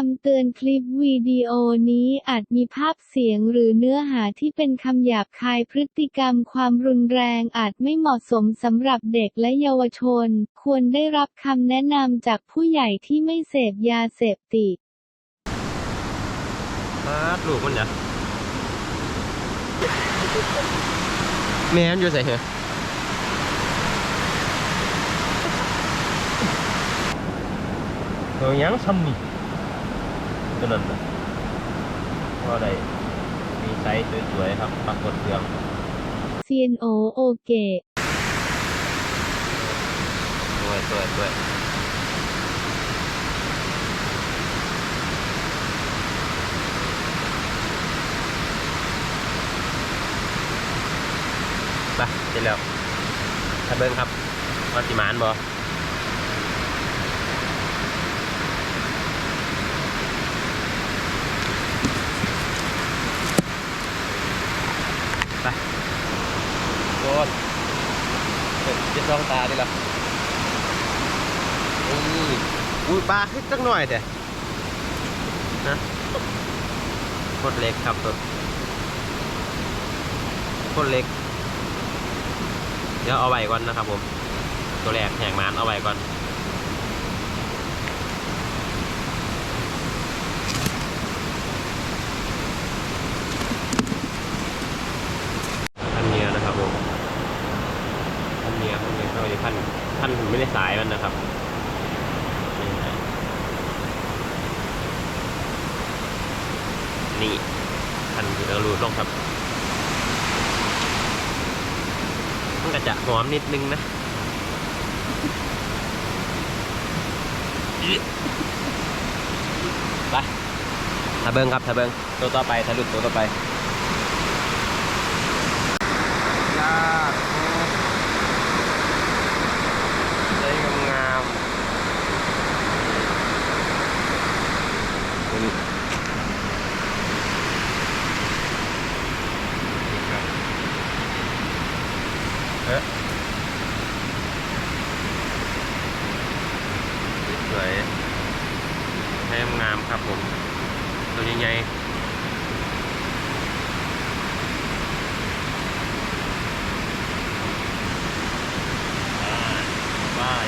คำเตือนคลิปวิดีโอนี้อาจมีภาพเสียงหรือเนื้อหาที่เป็นคำหยาบคายพฤติกรรมความรุนแรงอาจไม่เหมาะสมสำหรับเด็กและเยาวชน ควรได้รับคำแนะนำจากผู้ใหญ่ที่ไม่เสพยาเสพติดครับลูกมันเนี่ยแม่มันอยู่ใส่เหรอตัวยังซ้ำนี่ ตัวนั้นน่ะก็ได้มีไซส์สวยๆครับปรากฏเครื่องเซียนโอโอเกะสวยสวยสวยไปเสร็จแล้วถ้าเบิ้งครับว่าสิหมานบ่ไปโดน ช่องตาดิล่ะนี่อุ้ยปลาขึ้นจังหน่อยแต่นะโคตรเล็กครับตัวโคตรเล็ก เดี๋ยวเอาไว้ก่อนนะครับผม ตัวแรกแหงมานเอาไว้ก่อน พันเนียนะครับผมพันเนียพันเนียเข้าไปพันพันถึงไม่ได้สายมันนะครับนี่นะนี่พันถึง แล้วรูดลงครับ มันก็จะหอมนิดนึงนะไปถ้าเบิ้งครับถ้าเบิ้งตัวต่อไปถ้าลุดตัวต่อไปยากใช้งามๆนี่ครับเอ๊ะสวยๆให้งามๆครับผม ตัวใหญ่ๆบาย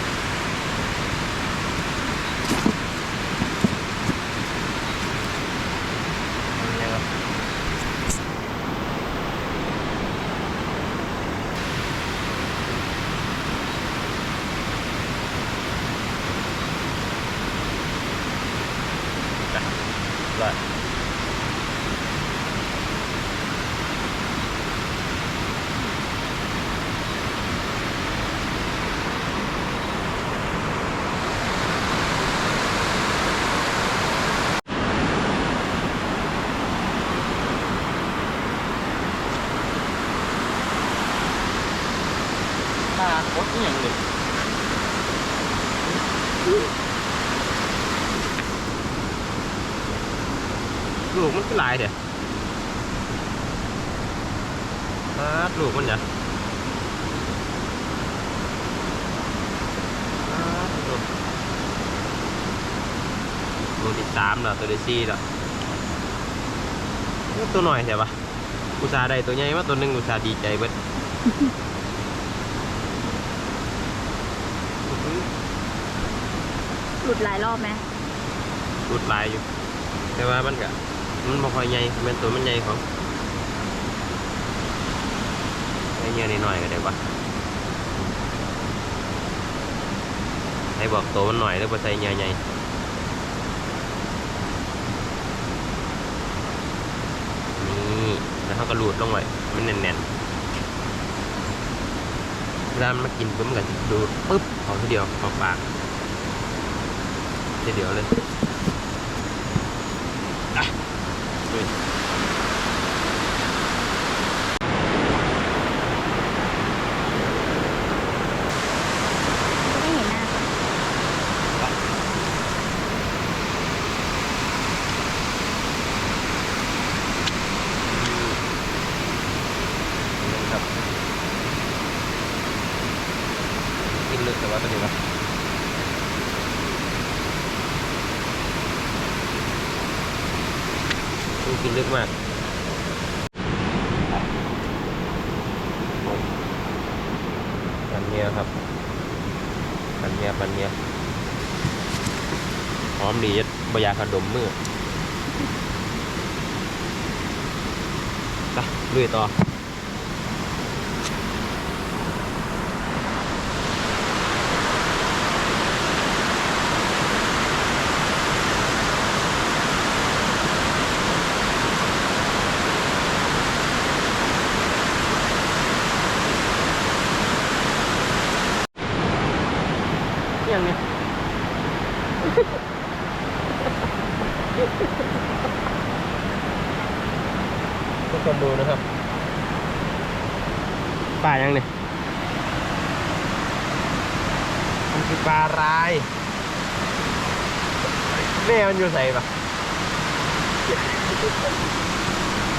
นี่ครับไปเลย ตาโคตรอย่างเลยลูกมันก็ลายเด้อครับลูกมันเนี่ยครับลูกตัวที่ สามแล้วตัวที่สี่แล้วเอ้ยตัวหน่อยใช่ปะอุตส่าห์ได้ตัวใหญ่มาตัวหนึ่งอุตส่าห์ดีใจเบิดหลุดหลายรอบไหมรุดลายอยู่ แต่ว่ามันก็มันบ่ค่อยใหญ่แม่นตัวมันใหญ่ของไอ้เงี้ยนิดหน่อยก็ได้ปะให้บอกตัวมันหน่อยแล้วบ่ใส่เงี้ยใหญ่นี่ แล้วเขาก็รูดลงไว้มันแน่นๆเวลามันมากินปุ๊บมันก็ดูดปุ๊บเอาทีเดียวเข้าปากทีเดียวเลย ไม่เห็นหน้า ครับกินลึกแต่ว่าตัวนี้ครับ กิน ลึกมากปันเนียครับปันเนียปันเนียหอมดีจะบยาขดมมือไปลุยต่อ ยังไง ทุกคนดูนะครับปลายังเนี่ยมันคือปลาลายแม่มันอยู่ใส่ปะ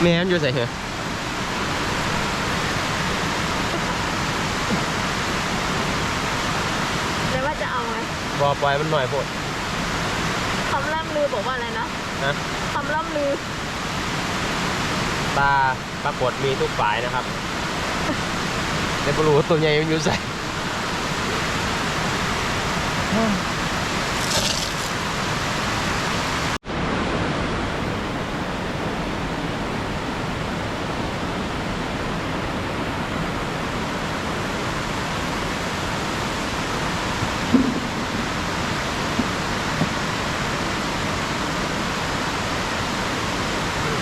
แม่มันอยู่ใส่เหรอเลยว่าจะเอาไหมบอปล่อยมันหน่อยโพดคำล่ำลือบอกว่าอะไรนะนะคำล่ำลือปลาปรากฏมีทุกฝ่ายนะครับ แต่บรูว่าตัวใหญ่มันอยู่ใส่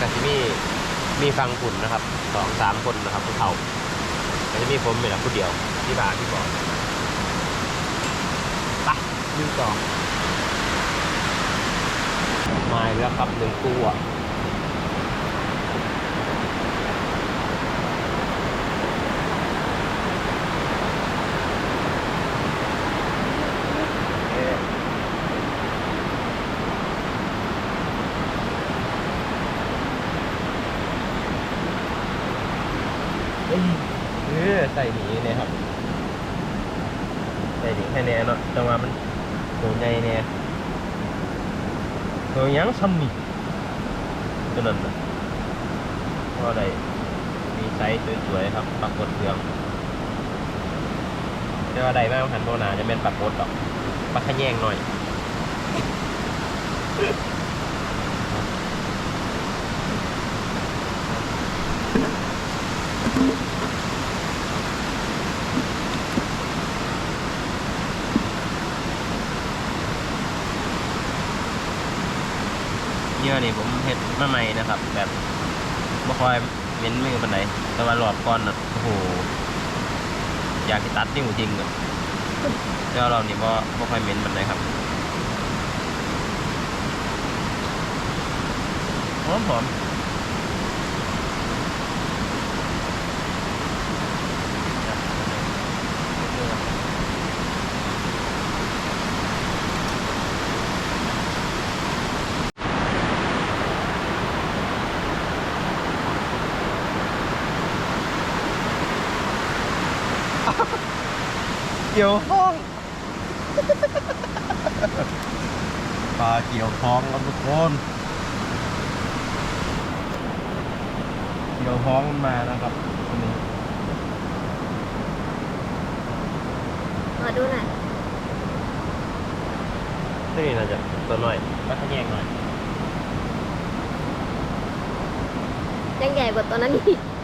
ก็จะมีมีฟังฝุ่ นะครับสองสามคนนะครับผู้เฒ่าก็จะมีผมเป็นผู้เดียวที่บานที่บอกปะยืนต่อมาแล้วครับหนึ่งตัว เอ้ยเอใส่หนีเนี่ยครับ ใส่หนีแค่เนี้เนาะแต่ว่ามันตัวใหญ่เนี่ยตัวยังซ้ำนี่ตัวนั้นนะก็ได้มีไซส์สวยๆครับปรากฏเรืองแต่ว่าใดมากหันโบนาจะเป็นปรากฏดอกปลาขะแยงหน่อย เยื่อนี่ผ มเฮ็ดมาใหม่นะครับ แบบไม่ค่อยเม้นมือปันไหนแต่ว่าหลอดก้อนนะโอ้โห อยากสิตัดนิ้วจริงอะแต่ว่าเรานี่บ่บ่ค่อยเม้นปันไหนครับหอมหอม เกี่ยวท้องปลาเกี่ยวท้องครับทุกคนเกี่ยวท้องมันมานะครับตัวนี้มาดูหน่อยนี่น่าจะตัวน้อยปลาขะแยงหน่อยยังใหญ่กว่าตัวนั้นอีกเกี่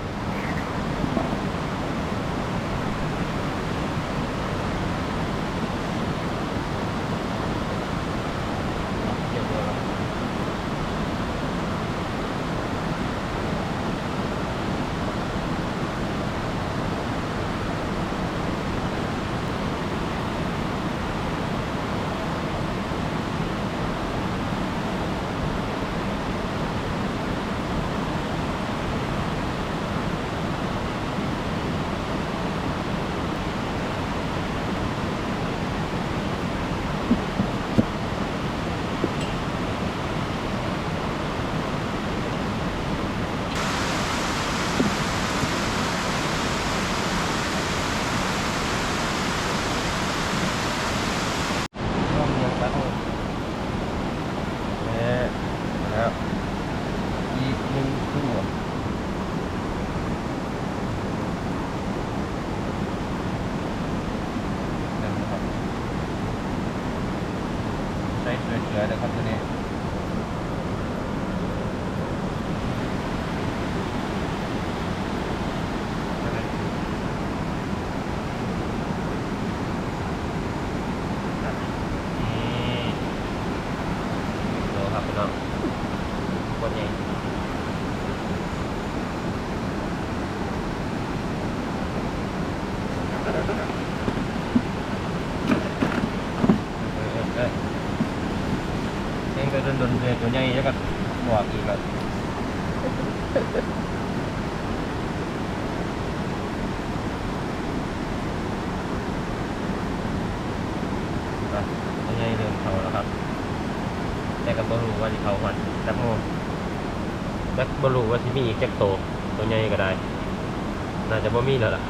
ว่าที่เขาหันแต่โมแต่บรูว่าที่มีอีกแจ็คโตตัวใหญ่ก็ได้ น่าจะบ่มีแล้วล่ะ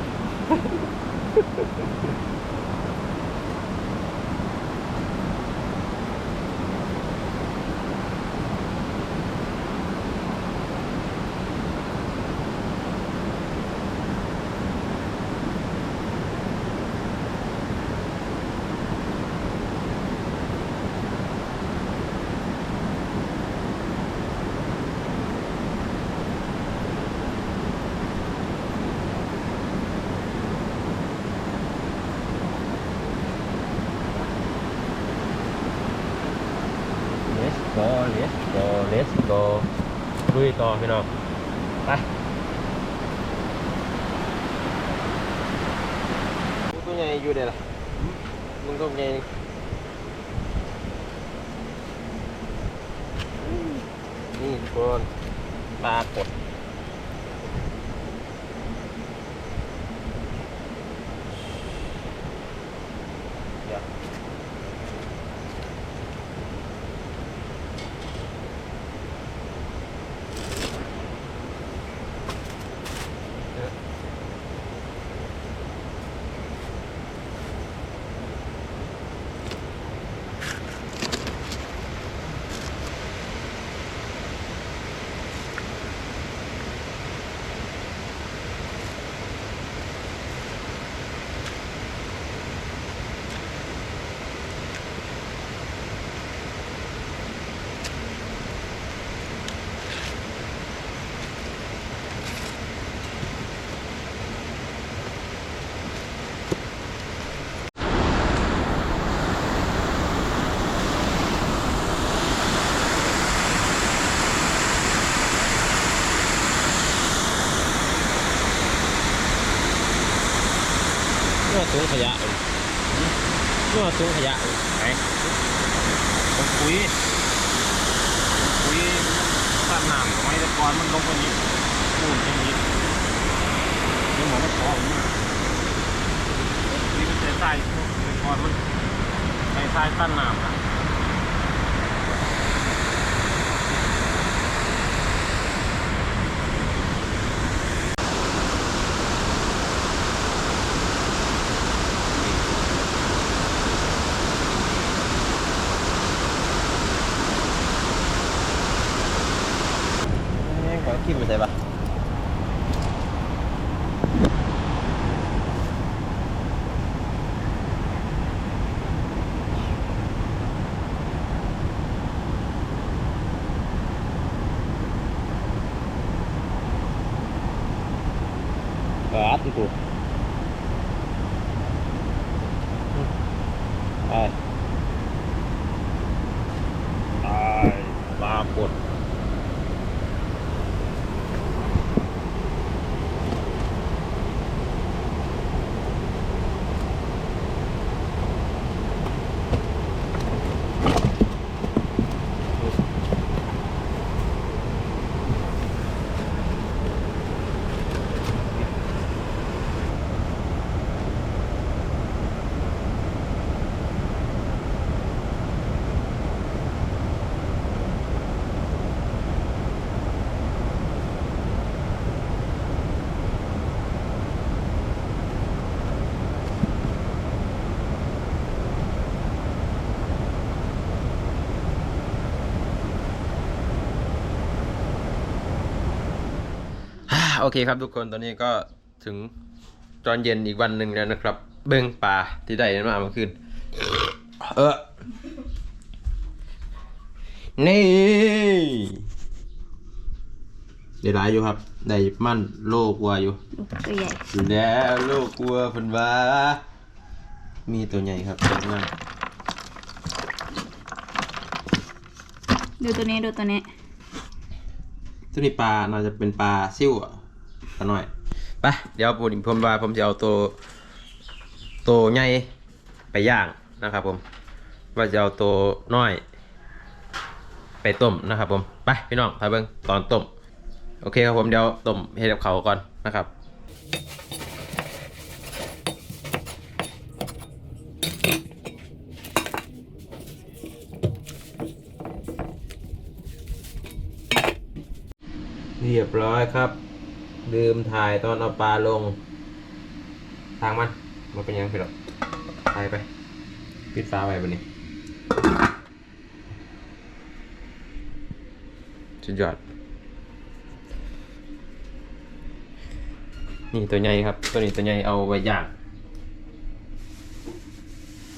Let's go Let's go Let's go ลุยต่อพี่น้องไปตัวใหญ่อยู่เดี๋ยวล่ะมึงตัวใหญ่นี่ทุกคนปลากด อนวดตู้ขยะเออไหน ผมคุยคุยสั้นน้ำของไอ้ตะกอนมันลงไปนี้พูดอย่างนี้ยังหมอมาขอผมมานี่เป็นใส่ใส่ตะกอนมันใส่ใส่สั้นน้ำนะ นี่ขอคิดไปใส่ปะกาดกูไปไปปลากด อ่า โอเคครับทุกคนตอนนี้ก็ถึงตอนเย็นอีกวันหนึ่งแล้วนะครับ เบิ้งปลาที่ได้มาเมื่อคืนเออนี่ได้หลายอยู่ครับได้มั่นโลกวัวอยู่ตัวใหญ่อยู่แล้วโลกวัวเพิ่นว่ามีตัวใหญ่ครับตัวนั้นดูตัวนี้ดูตัวนี้ตัวนี้ปลาน่าจะเป็นปลาซิ่วอะ ปลาหน่อยไปเดี๋ยวผมผมว่าผมจะเอาตัวตัวใหญ่ไปย่างนะครับผมว่าจะเอาตัวน้อย ไปต้มนะครับผมไปพี่น้องไปเบิ่งตอนต้มโอเคครับผมเดี๋ยวต้มเห็ดกับเขาวก่อนนะครับเรียบร้อยครับ ลืมถ่ายตอนเอาปลาลง ทางมัน มันเป็นยังไงหรอกถ่ายไป ปิดฟ้าไว้บนนี้สุดยอด นี่ตัวใหญ่ครับ ตัวนี้ตัวใหญ่เอาไว้ย่าง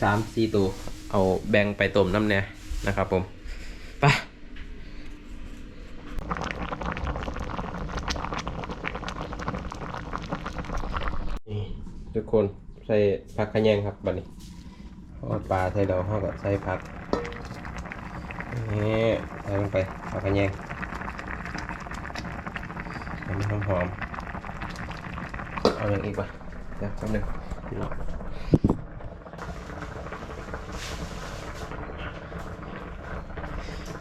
สามสี่ตัว เอาแบ่งไปต้มน้ำแน่นะครับผม ไป นี่ทุกคนใส่ผัก ขยงครับบัดนี้อดปลาใส่เราห้าก็ใส่ผักนี่ใส่ลงไปผักขยงให้มันหอมๆเอาอย่างอีกป่ะเดี๋ยวแป๊บนึงพี่น้อง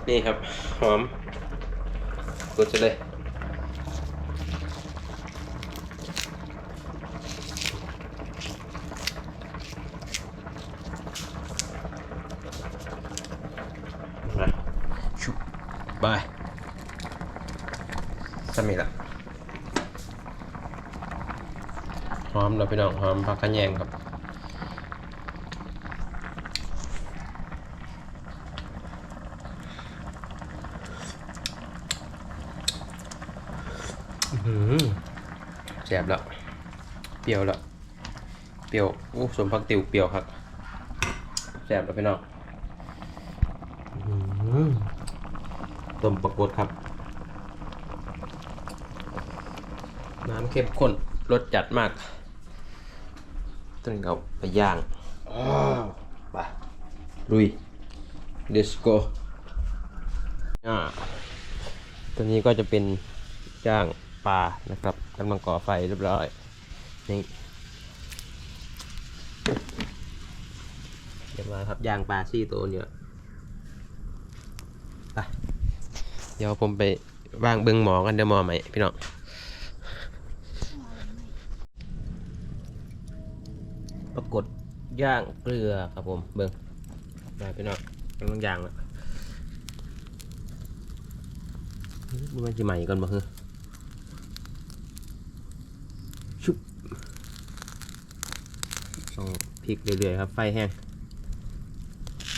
นี่ครับหอมกดจะเลย บบายสามีละหอมเราไปน้องหอมผักขะแยงครับอื้อหือแสบแล้ว เปรี้ยวแล้ว เปรี้ยวอู้สมพักติวเปรี้ยวครับแสบแล้วพี่น้อง อื้อหือ ต้มปลากดครับ น้ำเข้มข้นรสจัดมากต้นเอาไปย่างอ้าวไปลุย let's go อ่าตัวนี้ก็จะเป็นย่างปลานะครับกำลังก่อไฟเรียบร้อยนี่เรียบร้อยครับย่างปลาซี่ตัวเนี่ย ไปเดี๋ยวผมไปวางเบิ้งหมอกันเดี๋ยวหมอใหม่พี่น้องปรากฏย่างเกลือครับผมเบิ้งได้พี่น้องกำลังย่างแล้วมันจะใหม่ก่อนบ่คือชุบต้องพลิกเรื่อยๆครับไฟแห้ง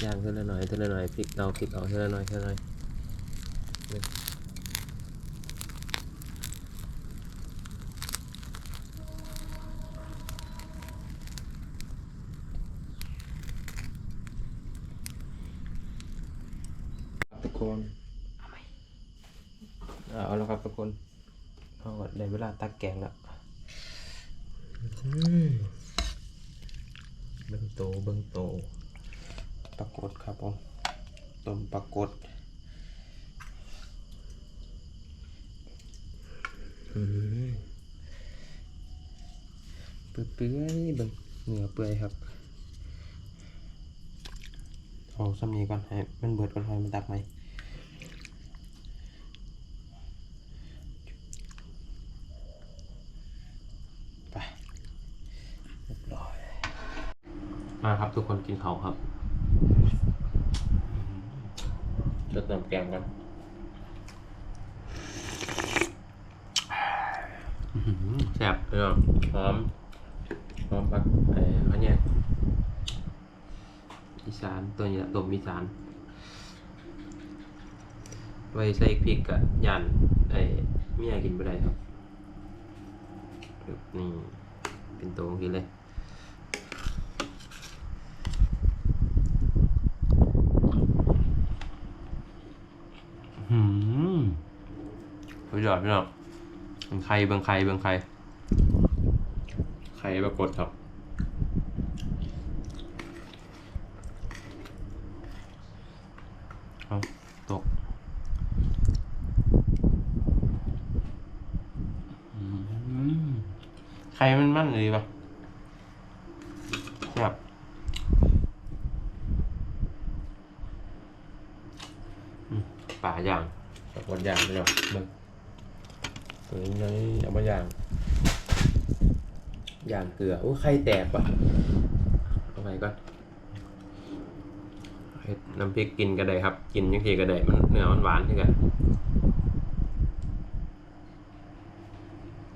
ย่างเท่าละหน่อยเท่าละหน่อยพลิกเราพลิกเอาเท่าละหน่อยเท่าละหน่อยนี่ครับทุกคน เอาแล้วครับทุกคนเอาได้เวลาตักแกงแล้วอืมเบิ้งโตเบิ้งโตปรากฏครับผมต้มปรากฏอืมเปื่อยๆเบิ่งเนื้อเปื่อยครับเอาซ้ำนี้ก่อนให้มันเบิดก่อนให้มันตักไหมไปเรียบร้อย มาครับ ทุกคนกินเขาวครับจะเติมแกงกันแซ่บเลยอะหอมหอมผักไอ้อันเนี้ยอีสานตัวนี้ต้มอีสานไว้ใส่พริกกับยันไอ้เมียกินไปได้ครับนี่เป็นตัวกินเลย ครับพี่น้องเบิ่งไข่เบิ่งไข่เบิ่งไข่ไข่ปรากฏครับอาตกไข่มันมั่นเลยปะครับป่าอย่างปรากฏอย่างเลยเบิ่ง ตัวนี้ยังเอามาย่างอย่างเกลือโอ้ไข่แตกปะเอาไปก่อนน้ำพริกกินก็ได้ครับ กินยังทีก็ได้มันเนื้อมันหวานที่กัน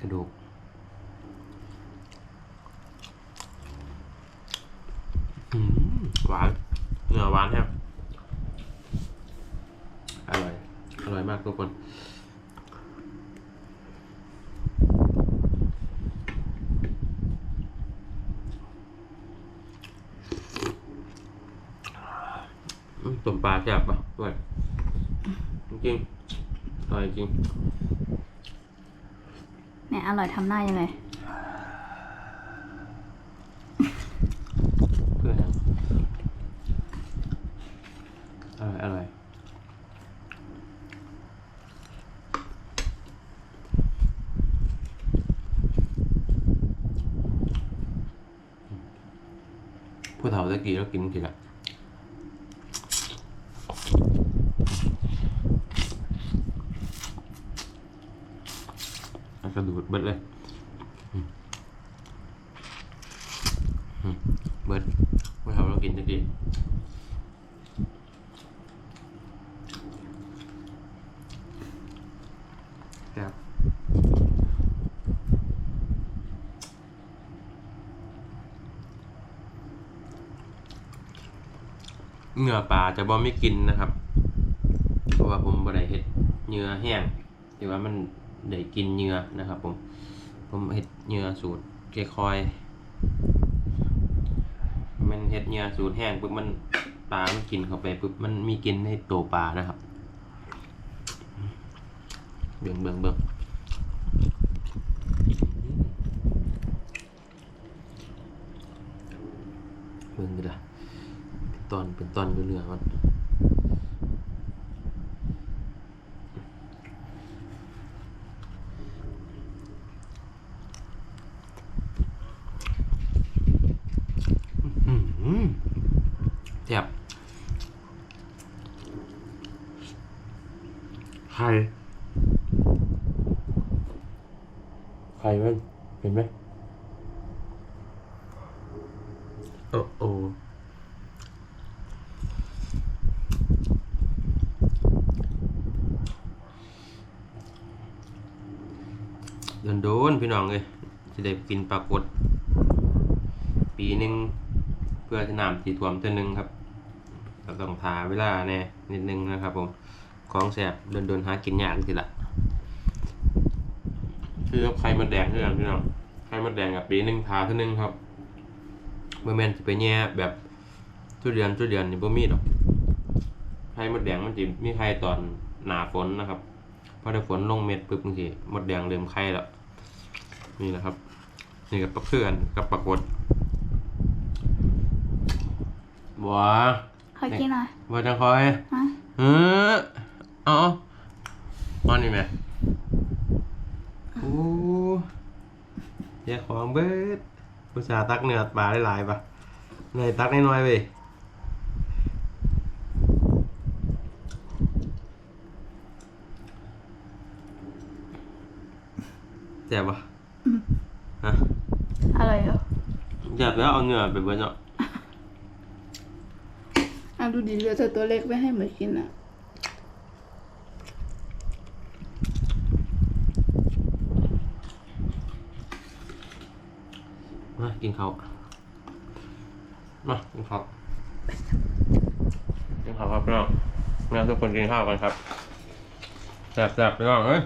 กระดูก อืมหวานเนื้อหวานแฮบอร่อย อร่อยมากทุกคน อืมต้มปลาแซ่บปะด้วยจริงๆอร่อยจริง เนี่ยอร่อย ทำหน้ายังไง เพื่อนอร่อยอร่อยผู้เฒ่าตะกี้เรากินทีละเอากระ ดเบิดเลยเบิดผู้เฒ่าเรากินตะกี้ครับเนื้อปลาจะบ่ไม่กินนะครับ เพราะว่าผมบ่ได้เฮ็ดเนื้อแห้งที่ว่ามัน ได้กินเนื้อนะครับผมผมเฮ็ดเนื้อสูตรค่อย มันเฮ็ดเนื้อสูตรแห้งปุ๊บมันปลามันกินเข้าไปปุ๊บมันมีกินในตัวปลานะครับเบิ่งเบิ่งเบิ่งเบิ่งดูละเป็นตอนเป็นตอนดูเนื้อมันอื้อหือแซ่บไข่ ใครมันเห็นไหมโอ้โอ โดนโดนๆพี่น้องเลยจะได้กินปลากดปีหนึ่งเพื่อจะนำสีถ่วมตัวหนึ่งครับเราต้องทาเวลาแน่นิดนึงนะครับผมของแสบโดนโดนๆหากินยากทีละคือไข่มดแดงเท่านั้นพี่น้องไข่มดแดงกับปีหนึ่งทาเท่านึงครับเมื่อแมนจะไปแย่แบบทุเรียนทุเรียนนี่บ่มีดอกไข่มดแดงมันจะมีไข่ตอนหนาฝนนะครับพอได้ฝนลงเม็ดปุ๊บบางทีมดแดงเริ่มไข่แล้ว นี่นะครับ นี่กับปลาเพื่อนกับปลากดบัวขอกินหน่อยบัวจังคอยฮะเออเอาเอามานี่แม่โอ้ยาของเบิดผู้ชาห์ตักเนื้อปลาได้หลายๆปะเนยตักน้อยๆไปแจ็บปะ ฮะอร่อยเหรอแจ็บแล้วเอาเนื้อไปเบิดเนาะอะดูดิเหลือแต่ตัวเล็กไม่ให้เหมือนกินอะมากินข้าวมากินข้าวกินข้าวครับพี่น้องแม่ทุกคนกินข้าวกันครับแซ่บๆพี่น้องเอ้ย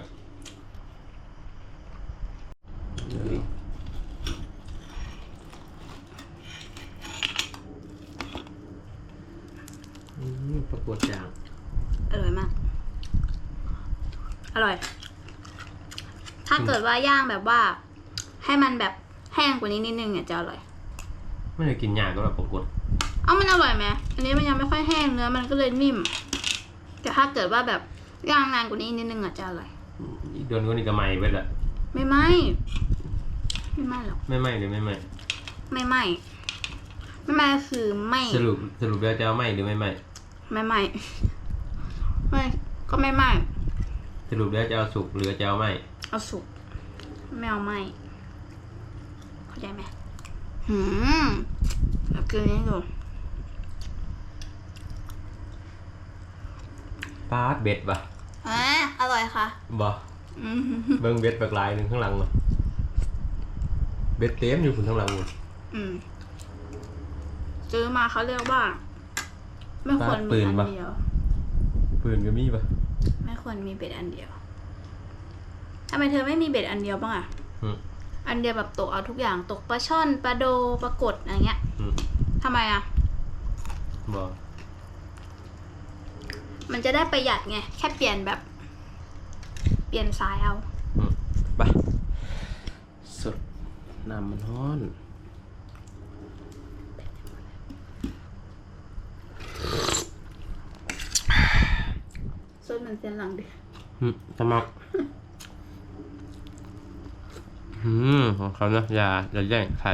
อืมประกวดจาง อร่อยมาก อร่อย ถ้าเกิด ว่าย่างแบบว่า ให้มันแบบแห้งกว่านี้นิดนึงเนี่ยจะอร่อย ไม่ได้กินยากก็แบบประกวดเอ้ามันอร่อยไหมอันนี้มันยังไม่ค่อยแห้งเนื้อมันก็เลยนิ่ม แต่ถ้าเกิดว่าแบบย่างนานกว่านี้นิดนึงอะจะอร่อยอีกเดือนก็นี่ก็ไม่ไปละไม่ไหมไม่ไหม้หรอกไม่ไหมหรือไม่ไหมไม่ไหม้ไม่ไหม้คือไม่สรุปสรุปแล้วจะเอาไหมหรือไม่ไหมไม่ไหม้ไม่ก็ไม่ไหม้สรุปแล้วจะเอาสุกหรือจะเอาไหมเอาสุก ไม่เอาไหม้เข้าใจไหมหืมแล้วกินนี้ดูปาดเบ็ดปะอ่าอร่อยค่ะบ่อืมเบิ่งเบ็ดปากลายหนึ่งข้างหลังเนาะเบ็ดเต็มอยู่คุณข้างหลังนู่นอืมซื้อมาเขาเรียกว่า ไม่ควรปืมีนอันปะเดียว ปืนก็มีปะไม่ควรมีเบ็ดอันเดียวทำไมเธอไม่มีเบ็ดอันเดียวบ้างอะอืม อันเดียวแบบตกเอาทุกอย่างตกปลาช่อนปลาโดปลากดอะไรเงี้ยอืมทำไมอะบ่มันจะได้ประหยัดไงแค่เปลี่ยนแบบ เปลี่ยนสายเอา อืมไปสดน้ำมันร้อนส้นมันเส้นหลังดิอืมสมัครอืม ของเขานะอย่าอย่าแย่งใคร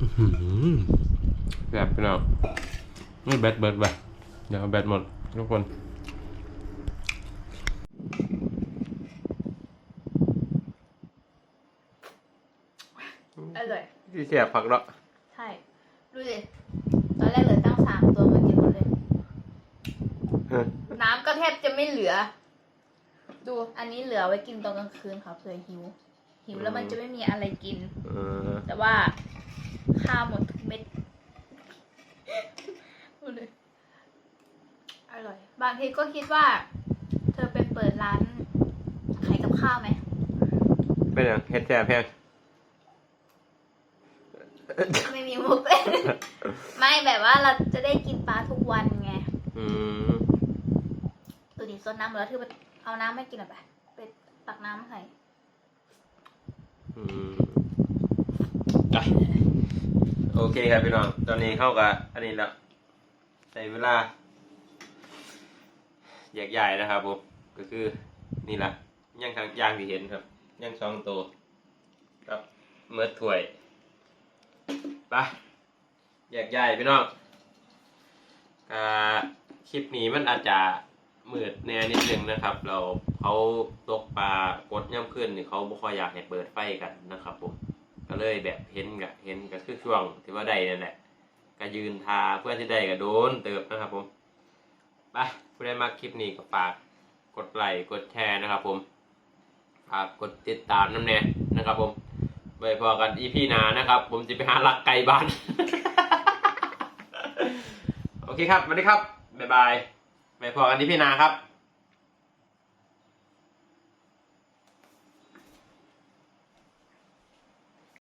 อื้อหือแบบพี่น้องนี่แบตเบิดไปเดี๋ยวเอาแบตหมดทุกคนอร่อยที่เสียบผักแล้วใช่ ดูสิ ตอนแรกเหลือตั้งสามตัวมากินหมดเลย น้ำก็แทบจะไม่เหลือ ดูอันนี้เหลือไว้กินตอนกลางคืนครับเผื่อหิว หิวแล้วมันจะไม่มีอะไรกิน เออแต่ว่าข้าวหมดทุกเม็ดดูเลยอร่อย บางทีก็คิดว่า เธอไปเปิดร้านขายกับข้าวไหมเป็นอย่างเฮ็ดแซ่บแพงไม่มีมุกเลยไม่แบบว่าเราจะได้กินปลาทุกวันไง อืมดูดิ ซดน้ำหมดแล้วเธอไปเอาน้ำไม่กินหรอไปไปตักน้ำใส่อืมไปโอเคครับพี่น้อง ตอนนี้เข้ากับอันนี้แล้วใส่เวลาแยกย้ายนะครับผม ก็คือนี่แหละย่างทางย่างที่เห็นครับย่างสองโตัวกับเมื่อถ้วยไปแยกย้ายพี่น้องอ่าคลิปนี้มันอาจจะ มืดแน่นิดนึงนะครับ เราเขาตกปลากดย่ำขึ้นนี่เขาบ่ค่อยอยากให้เปิดไฟกันนะครับผมก็เลยแบบเห็นกับเห็นก็คือช่วงที่ว่าได้นั่นแหละก็ยืนทาเพื่อที่ได้ก็โดนเติบนะครับผมไปผู้ใดมาคลิปนี้ก็ฝากกดไลค์กดแชร์นะครับ ผมฝากกดติดตามน้ำแน่นะครับ ผมไปพอกันอีพีหนานะครับ ผมจะไปหาหลักไก่บ้าน โอเคครับสวัสดีครับ บ๊ายบาย ไปพอกันอีพีหนาครับ